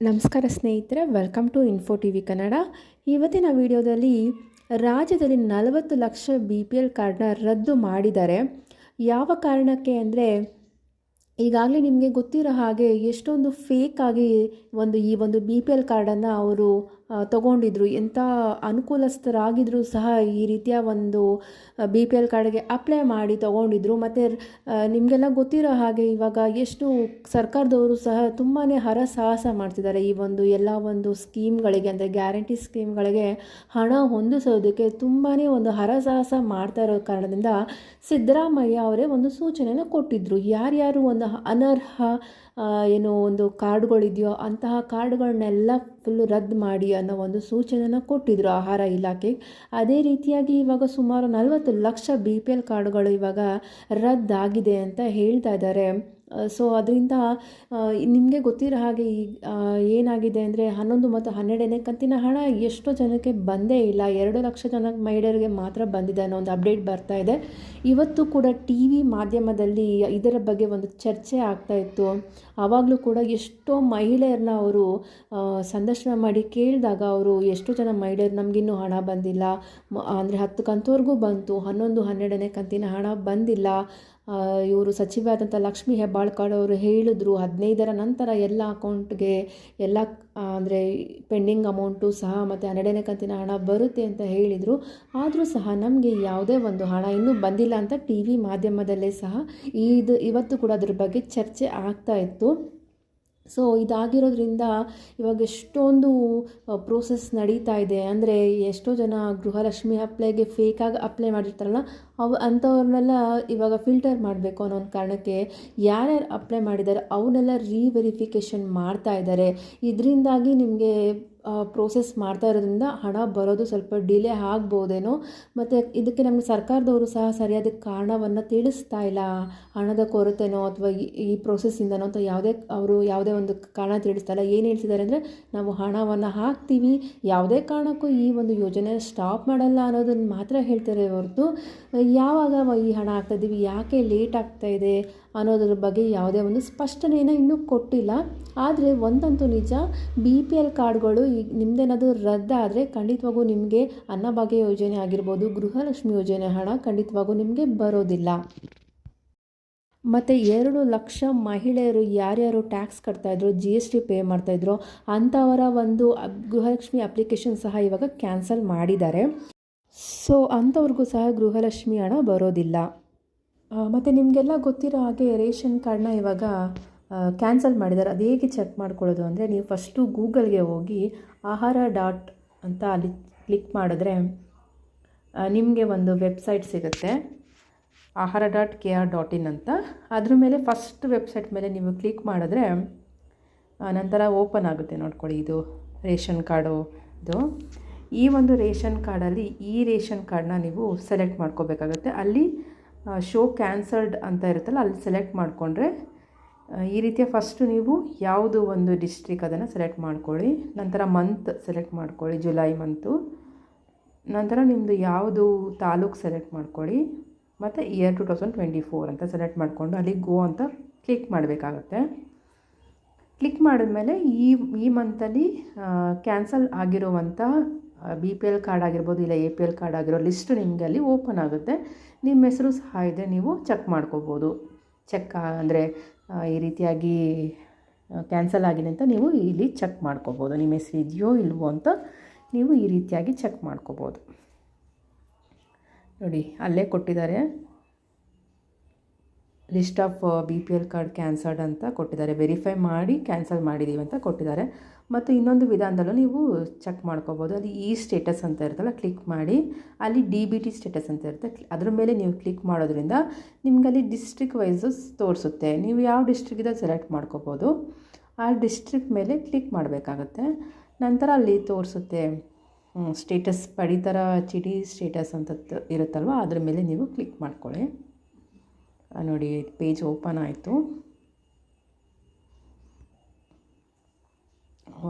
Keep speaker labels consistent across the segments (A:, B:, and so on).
A: ನಮಸ್ಕಾರ ಸ್ನೇಹಿತರೆ welcome to info T V Kannada ಇವತ್ತಿನ ವಿಡಿಯೋದಲ್ಲಿ ರಾಜ್ಯದಲ್ಲಿ ನಲವತ್ತು ಲಕ್ಷ ಬಿ ಪಿ ಎಲ್ ಕಾರ್ಡ್ನ ರದ್ದು ಮಾಡಿದ್ದಾರೆ. ಯಾವ ಕಾರಣಕ್ಕೆ ಅಂದರೆ, ಈಗಾಗಲೇ ನಿಮಗೆ ಗೊತ್ತಿರೋ ಹಾಗೆ ಎಷ್ಟೊಂದು ಫೇಕ್ ಆಗಿ ಒಂದು ಈ ಒಂದು ಬಿ ಪಿ ಎಲ್ ಕಾರ್ಡನ್ನು ಅವರು ತಗೊಂಡಿದ್ರು. ಎಂಥ ಅನುಕೂಲಸ್ಥರಾಗಿದ್ದರೂ ಸಹ ಈ ರೀತಿಯ ಒಂದು ಬಿ ಪಿ ಎಲ್ ಕಾರ್ಡ್ಗೆ ಅಪ್ಲೈ ಮಾಡಿ ತಗೊಂಡಿದ್ರು. ಮತ್ತು ನಿಮಗೆಲ್ಲ ಗೊತ್ತಿರೋ ಹಾಗೆ ಇವಾಗ ಎಷ್ಟು ಸರ್ಕಾರದವರು ಸಹ ತುಂಬಾ ಹರಸಾಹಸ ಮಾಡ್ತಿದ್ದಾರೆ. ಈ ಒಂದು ಎಲ್ಲ ಒಂದು ಸ್ಕೀಮ್ಗಳಿಗೆ ಅಂದರೆ ಗ್ಯಾರಂಟಿ ಸ್ಕೀಮ್ಗಳಿಗೆ ಹಣ ಹೊಂದಿಸೋದಕ್ಕೆ ತುಂಬಾ ಒಂದು ಹರಸಾಹಸ ಮಾಡ್ತಾ ಇರೋ ಕಾರಣದಿಂದ ಸಿದ್ದರಾಮಯ್ಯ ಅವರೇ ಒಂದು ಸೂಚನೆಯನ್ನು ಕೊಟ್ಟಿದ್ದರು ಯಾರ್ಯಾರು ಒಂದು ಅನರ್ಹ ಏನು ಒಂದು ಕಾರ್ಡ್ಗಳಿದೆಯೋ ಅಂತಹ ಕಾರ್ಡ್ಗಳನ್ನೆಲ್ಲ ಫುಲ್ಲು ರದ್ದು ಮಾಡಿ ಅನ್ನೋ ಒಂದು ಸೂಚನೆನ ಕೊಟ್ಟಿದ್ದರು ಆಹಾರ ಇಲಾಖೆ. ಅದೇ ರೀತಿಯಾಗಿ ಇವಾಗ ಸುಮಾರು ನಲವತ್ತು ಲಕ್ಷ ಬಿ ಪಿ ಎಲ್ ಕಾರ್ಡ್ಗಳು ಇವಾಗ ರದ್ದಾಗಿದೆ ಅಂತ ಹೇಳ್ತಾ ಇದ್ದಾರೆ. ಸೊ ಅದರಿಂದ ನಿಮಗೆ ಗೊತ್ತಿರೋ ಹಾಗೆ ಈ ಏನಾಗಿದೆ ಅಂದರೆ ಹನ್ನೊಂದು ಮತ್ತು ಹನ್ನೆರಡನೇ ಕಂತಿನ ಹಣ ಎಷ್ಟೋ ಜನಕ್ಕೆ ಬಂದೇ ಇಲ್ಲ. ಎರಡು ಲಕ್ಷ ಜನ ಮಹಿಳೆಯರಿಗೆ ಮಾತ್ರ ಬಂದಿದೆ ಅನ್ನೋ ಒಂದು ಅಪ್ಡೇಟ್ ಬರ್ತಾ ಇದೆ. ಇವತ್ತು ಕೂಡ ಟಿ ವಿ ಮಾಧ್ಯಮದಲ್ಲಿ ಇದರ ಬಗ್ಗೆ ಒಂದು ಚರ್ಚೆ ಆಗ್ತಾ ಇತ್ತು. ಆವಾಗಲೂ ಕೂಡ ಎಷ್ಟೋ ಮಹಿಳೆಯರನ್ನ ಅವರು ಸಂದರ್ಶನ ಮಾಡಿ ಕೇಳಿದಾಗ ಅವರು ಎಷ್ಟೋ ಜನ ಮಹಿಳೆಯರು ನಮಗಿನ್ನೂ ಹಣ ಬಂದಿಲ್ಲ. ಅಂದರೆ ಹತ್ತು ಕಂತವರೆಗೂ ಬಂತು, ಹನ್ನೊಂದು, ಹನ್ನೆರಡನೇ ಕಂತಿನ ಹಣ ಬಂದಿಲ್ಲ. ಇವರು ಸಚಿವರಾದಂಥ ಲಕ್ಷ್ಮಿ ಹೆಬ್ಬಾಳ್ಕಾಡ್ ಅವರು ಹೇಳಿದ್ರು, ಹದಿನೈದರ ನಂತರ ಎಲ್ಲ ಅಕೌಂಟ್ಗೆ ಎಲ್ಲ ಅಂದರೆ ಪೆಂಡಿಂಗ್ ಅಮೌಂಟು ಸಹ ಮತ್ತು ಹನ್ನೆರಡನೇ ಕಂತಿನ ಹಣ ಬರುತ್ತೆ ಅಂತ ಹೇಳಿದರು. ಆದರೂ ಸಹ ನಮಗೆ ಯಾವುದೇ ಒಂದು ಹಣ ಇನ್ನೂ ಬಂದಿಲ್ಲ ಅಂತ ಟಿ ವಿ ಮಾಧ್ಯಮದಲ್ಲೇ ಸಹ ಇದು ಇವತ್ತು ಕೂಡ ಅದ್ರ ಬಗ್ಗೆ ಚರ್ಚೆ ಆಗ್ತಾ ಇತ್ತು. ಸೊ ಇದಾಗಿರೋದ್ರಿಂದ ಇವಾಗ ಎಷ್ಟೊಂದು ಪ್ರೋಸೆಸ್ ನಡೀತಾ ಇದೆ. ಅಂದರೆ ಎಷ್ಟೋ ಜನ ಗೃಹಲಕ್ಷ್ಮಿ ಅಪ್ಲೈಗೆ ಫೇಕಾಗಿ ಅಪ್ಲೈ ಮಾಡಿರ್ತಾರಲ್ಲ ಅವು ಅಂಥವ್ರನ್ನೆಲ್ಲ ಇವಾಗ ಫಿಲ್ಟರ್ ಮಾಡಬೇಕು ಅನ್ನೋ ಒಂದು ಕಾರಣಕ್ಕೆ ಯಾರ್ಯಾರು ಅಪ್ಲೈ ಮಾಡಿದ್ದಾರೆ ಅವನ್ನೆಲ್ಲ ರೀವೆರಿಫಿಕೇಷನ್ ಮಾಡ್ತಾ ಇದ್ದಾರೆ ಇದರಿಂದಾಗಿ ನಿಮಗೆ ಪ್ರೋಸೆಸ್ ಮಾಡ್ತಾ ಇರೋದ್ರಿಂದ ಹಣ ಬರೋದು ಸ್ವಲ್ಪ ಡಿಲೇ ಆಗ್ಬೋದೇನೋ. ಮತ್ತು ಇದಕ್ಕೆ ನಮಗೆ ಸರ್ಕಾರದವರು ಸಹ ಸರಿಯಾದ ಕಾರಣವನ್ನು ತಿಳಿಸ್ತಾ ಇಲ್ಲ. ಹಣದ ಕೊರತೆನೋ ಅಥವಾ ಈ ಪ್ರೋಸೆಸ್ಸಿಂದನೋ ಅಥವಾ ಯಾವುದೇ, ಅವರು ಯಾವುದೇ ಒಂದು ಕಾರಣ ತಿಳಿಸ್ತಾ ಇಲ್ಲ. ಏನು ಹೇಳ್ತಿದ್ದಾರೆ ಅಂದರೆ ನಾವು ಹಣವನ್ನು ಹಾಕ್ತೀವಿ. ಯಾವುದೇ ಕಾರಣಕ್ಕೂ ಈ ಒಂದು ಯೋಜನೆ ಸ್ಟಾಪ್ ಮಾಡಲ್ಲ ಅನ್ನೋದನ್ನು ಮಾತ್ರ ಹೇಳ್ತಾರೆ ಹೊರತು ಯಾವಾಗ ಈ ಹಣ ಹಾಕ್ತಾಯಿದ್ದೀವಿ, ಯಾಕೆ ಲೇಟ್ ಆಗ್ತಾ ಇದೆ ಅನ್ನೋದ್ರ ಬಗ್ಗೆ ಯಾವುದೇ ಒಂದು ಸ್ಪಷ್ಟನೆಯನ್ನು ಇನ್ನೂ ಕೊಟ್ಟಿಲ್ಲ. ಆದರೆ ಒಂದಂತೂ ನಿಜ ಬಿ ಪಿ ಎಲ್ ಕಾರ್ಡ್ಗಳು ಈಗ ನಿಮ್ಮದೇನಾದರೂ ರದ್ದಾದರೆ ಖಂಡಿತವಾಗೂ ನಿಮಗೆ ಅನ್ನಭಾಗ್ಯ ಯೋಜನೆ ಆಗಿರ್ಬೋದು, ಗೃಹಲಕ್ಷ್ಮಿ ಯೋಜನೆ ಹಣ ಖಂಡಿತವಾಗೂ ನಿಮಗೆ ಬರೋದಿಲ್ಲ. ಮತ್ತು ಎರಡು ಲಕ್ಷ ಮಹಿಳೆಯರು ಯಾರ್ಯಾರು ಟ್ಯಾಕ್ಸ್ ಕಟ್ತಾಯಿದ್ರು ಜಿ ಎಸ್ ಟಿ ಪೇ ಮಾಡ್ತಾಯಿದ್ರು ಅಂಥವರ ಒಂದು ಗೃಹಲಕ್ಷ್ಮಿ ಅಪ್ಲಿಕೇಶನ್ ಸಹ ಇವಾಗ ಕ್ಯಾನ್ಸಲ್ ಮಾಡಿದ್ದಾರೆ. ಸೊ ಅಂಥವ್ರಿಗೂ ಸಹ ಗೃಹಲಕ್ಷ್ಮಿ ಹಣ ಬರೋದಿಲ್ಲ. ಮತ್ತು ನಿಮಗೆಲ್ಲ ಗೊತ್ತಿರೋ ಹಾಗೆ ರೇಷನ್ ಕಾರ್ಡ್ನ ಇವಾಗ ಕ್ಯಾನ್ಸಲ್ ಮಾಡಿದ್ದಾರೆ ಅದು ಹೇಗೆ ಚೆಕ್ ಮಾಡ್ಕೊಳ್ಳೋದು ಅಂದರೆ ನೀವು ಫಸ್ಟು ಗೂಗಲ್ಗೆ ಹೋಗಿ ಆಹಾರ ಡಾಟ್ ಅಂತ ಅಲ್ಲಿ ಕ್ಲಿಕ್ ಮಾಡಿದ್ರೆ ನಿಮಗೆ ಒಂದು ವೆಬ್ಸೈಟ್ ಸಿಗುತ್ತೆ. Ahara dot K R dot in ಅಂತ. ಅದ್ರ ಮೇಲೆ ಫಸ್ಟ್ ವೆಬ್ಸೈಟ್ ಮೇಲೆ ನೀವು ಕ್ಲಿಕ್ ಮಾಡಿದ್ರೆ ನಂತರ ಓಪನ್ ಆಗುತ್ತೆ ನೋಡ್ಕೊಳ್ಳಿ ಇದು ರೇಷನ್ ಕಾರ್ಡು, ಇದು. ಈ ಒಂದು ರೇಷನ್ ಕಾರ್ಡಲ್ಲಿ ಈ ರೇಷನ್ ಕಾರ್ಡನ್ನ ನೀವು ಸೆಲೆಕ್ಟ್ ಮಾಡ್ಕೋಬೇಕಾಗುತ್ತೆ. ಅಲ್ಲಿ ಶೋ ಕ್ಯಾನ್ಸಲ್ಡ್ ಅಂತ ಇರುತ್ತಲ್ಲ, ಅಲ್ಲಿ ಸೆಲೆಕ್ಟ್ ಮಾಡಿಕೊಂಡ್ರೆ ಈ ರೀತಿಯ ಫಸ್ಟು ನೀವು ಯಾವುದು ಒಂದು ಡಿಸ್ಟ್ರಿಕ್ ಅದನ್ನು ಸೆಲೆಕ್ಟ್ ಮಾಡ್ಕೊಳ್ಳಿ, ನಂತರ ಮಂತ್ ಸೆಲೆಕ್ಟ್ ಮಾಡ್ಕೊಳ್ಳಿ, ಜುಲೈ ಮಂತು. ನಂತರ ನಿಮ್ಮದು ಯಾವುದು ತಾಲೂಕು ಸೆಲೆಕ್ಟ್ ಮಾಡ್ಕೊಳ್ಳಿ, ಮತ್ತು year two thousand twenty four ಅಂತ ಸೆಲೆಕ್ಟ್ ಮಾಡಿಕೊಂಡು ಅಲ್ಲಿ ಗೋ ಅಂತ ಕ್ಲಿಕ್ ಮಾಡಬೇಕಾಗತ್ತೆ. ಕ್ಲಿಕ್ ಮಾಡಿದ್ಮೇಲೆ ಈ ಈ ಮಂತಲ್ಲಿ ಕ್ಯಾನ್ಸಲ್ ಆಗಿರುವಂಥ ಬಿ ಪಿ ಎಲ್ ಕಾರ್ಡ್ ಆಗಿರ್ಬೋದು ಇಲ್ಲ ಎ ಪಿ ಎಲ್ ಕಾರ್ಡ್ ಆಗಿರೋ ಲಿಸ್ಟ್ ನಿಮಗೆ ಅಲ್ಲಿ ಓಪನ್ ಆಗುತ್ತೆ. ನಿಮ್ಮ ಹೆಸರು ಸಹ ಇದೆ, ನೀವು ಚೆಕ್ ಮಾಡ್ಕೋಬೋದು. ಚೆಕ್, ಅಂದರೆ ಈ ರೀತಿಯಾಗಿ ಕ್ಯಾನ್ಸಲ್ ಆಗಿದೆ ಅಂತ ನೀವು ಇಲ್ಲಿ ಚೆಕ್ ಮಾಡ್ಕೋಬೋದು. ನಿಮ್ಮ ಹೆಸರು ಇದೆಯೋ ಇಲ್ವೋ ಅಂತ ನೀವು ಈ ರೀತಿಯಾಗಿ ಚೆಕ್ ಮಾಡ್ಕೋಬೋದು. ನೋಡಿ, ಅಲ್ಲೇ ಕೊಟ್ಟಿದ್ದಾರೆ. List of B P L card cancelled ಅಂತ ಕೊಟ್ಟಿದ್ದಾರೆ. ವೆರಿಫೈ ಮಾಡಿ ಕ್ಯಾನ್ಸಲ್ ಮಾಡಿದ್ದೀವಿ ಅಂತ ಕೊಟ್ಟಿದ್ದಾರೆ. ಮತ್ತು ಇನ್ನೊಂದು ವಿಧಾನದಲ್ಲೂ ನೀವು ಚೆಕ್ ಮಾಡ್ಕೋಬೋದು. ಅಲ್ಲಿ ಈ ಸ್ಟೇಟಸ್ ಅಂತ ಇರುತ್ತಲ್ಲ, ಕ್ಲಿಕ್ ಮಾಡಿ. ಅಲ್ಲಿ ಡಿ ಬಿ ಟಿ ಸ್ಟೇಟಸ್ ಅಂತ ಇರುತ್ತೆ. ಅದ್ರ ಮೇಲೆ ನೀವು ಕ್ಲಿಕ್ ಮಾಡೋದ್ರಿಂದ ನಿಮ್ಗೆ ಅಲ್ಲಿ ಡಿಸ್ಟ್ರಿಕ್ ವೈಸಸ್ ತೋರಿಸುತ್ತೆ. ನೀವು ಯಾವ ಡಿಸ್ಟ್ರಿಕ್ ಇದೆ ಸೆಲೆಕ್ಟ್ ಮಾಡ್ಕೋಬೋದು. ಆ ಡಿಸ್ಟ್ರಿಕ್ ಮೇಲೆ ಕ್ಲಿಕ್ ಮಾಡಬೇಕಾಗತ್ತೆ. ನಂತರ ಅಲ್ಲಿ ತೋರಿಸುತ್ತೆ ಸ್ಟೇಟಸ್ ಪಡಿತರ ಚಿಡಿ ಸ್ಟೇಟಸ್ ಅಂತ ಇರುತ್ತಲ್ವ, ಅದ್ರ ಮೇಲೆ ನೀವು ಕ್ಲಿಕ್ ಮಾಡ್ಕೊಳ್ಳಿ. ನೋಡಿ ಪೇಜ್ ಓಪನ್ ಆಯಿತು.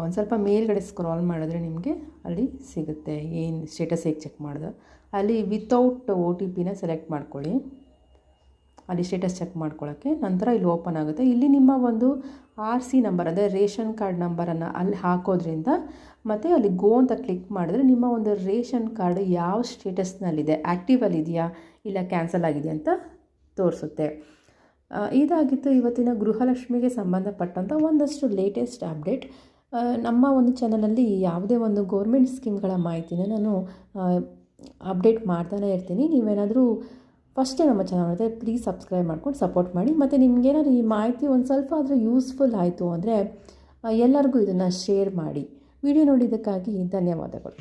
A: ಒಂದು ಸ್ವಲ್ಪ ಮೇಲ್ಗಡೆ ಸ್ಕ್ರಾಲ್ ಮಾಡಿದ್ರೆ ನಿಮಗೆ ಅಲ್ಲಿ ಸಿಗುತ್ತೆ. ಏನು ಸ್ಟೇಟಸ್ ಹೇಗೆ ಚೆಕ್ ಮಾಡಿದೆ? ಅಲ್ಲಿ without O T P select ಮಾಡ್ಕೊಳ್ಳಿ. ಅಲ್ಲಿ ಸ್ಟೇಟಸ್ ಚೆಕ್ ಮಾಡ್ಕೊಳ್ಳೋಕ್ಕೆ ನಂತರ ಇಲ್ಲಿ ಓಪನ್ ಆಗುತ್ತೆ. ಇಲ್ಲಿ ನಿಮ್ಮ ಒಂದು ಆರ್ ಸಿ ನಂಬರ್ ಅಂದರೆ ರೇಷನ್ ಕಾರ್ಡ್ ನಂಬರನ್ನು ಅಲ್ಲಿ ಹಾಕೋದ್ರಿಂದ ಮತ್ತು ಅಲ್ಲಿ ಗೋ ಅಂತ ಕ್ಲಿಕ್ ಮಾಡಿದ್ರೆ ನಿಮ್ಮ ಒಂದು ರೇಷನ್ ಕಾರ್ಡ್ ಯಾವ ಸ್ಟೇಟಸ್ನಲ್ಲಿದೆ ಆ್ಯಕ್ಟಿವಲ್ಲಿದೆಯಾ ಇಲ್ಲ ಕ್ಯಾನ್ಸಲ್ ಆಗಿದೆಯಾ ಅಂತ ತೋರಿಸುತ್ತೆ. ಇದಾಗಿತ್ತು ಇವತ್ತಿನ ಗೃಹಲಕ್ಷ್ಮಿಗೆ ಸಂಬಂಧಪಟ್ಟಂಥ ಒಂದಷ್ಟು ಲೇಟೆಸ್ಟ್ ಅಪ್ಡೇಟ್ ನಮ್ಮ ಒಂದು ಚಾನಲಲ್ಲಿ ಯಾವುದೇ ಒಂದು ಗೌರ್ಮೆಂಟ್ ಸ್ಕೀಮ್ಗಳ ಮಾಹಿತಿನ ನಾನು ಅಪ್ಡೇಟ್ ಮಾಡ್ತಾನೆ ಇರ್ತೀನಿ. ನೀವೇನಾದರೂ ಫಸ್ಟೇ ನಮ್ಮ ಚಾನಲ್ ನೋಡಿದ್ರೆ ಪ್ಲೀಸ್ ಸಬ್ಸ್ಕ್ರೈಬ್ ಮಾಡ್ಕೊಂಡು ಸಪೋರ್ಟ್ ಮಾಡಿ. ಮತ್ತು ನಿಮಗೇನಾದ್ರು ಈ ಮಾಹಿತಿ ಒಂದು ಸ್ವಲ್ಪ ಆದರೂ ಯೂಸ್ಫುಲ್ ಆಯಿತು ಅಂದರೆ ಎಲ್ಲರಿಗೂ ಇದನ್ನು ಶೇರ್ ಮಾಡಿ. ವಿಡಿಯೋ ನೋಡಿದ್ದಕ್ಕಾಗಿ ಧನ್ಯವಾದಗಳು.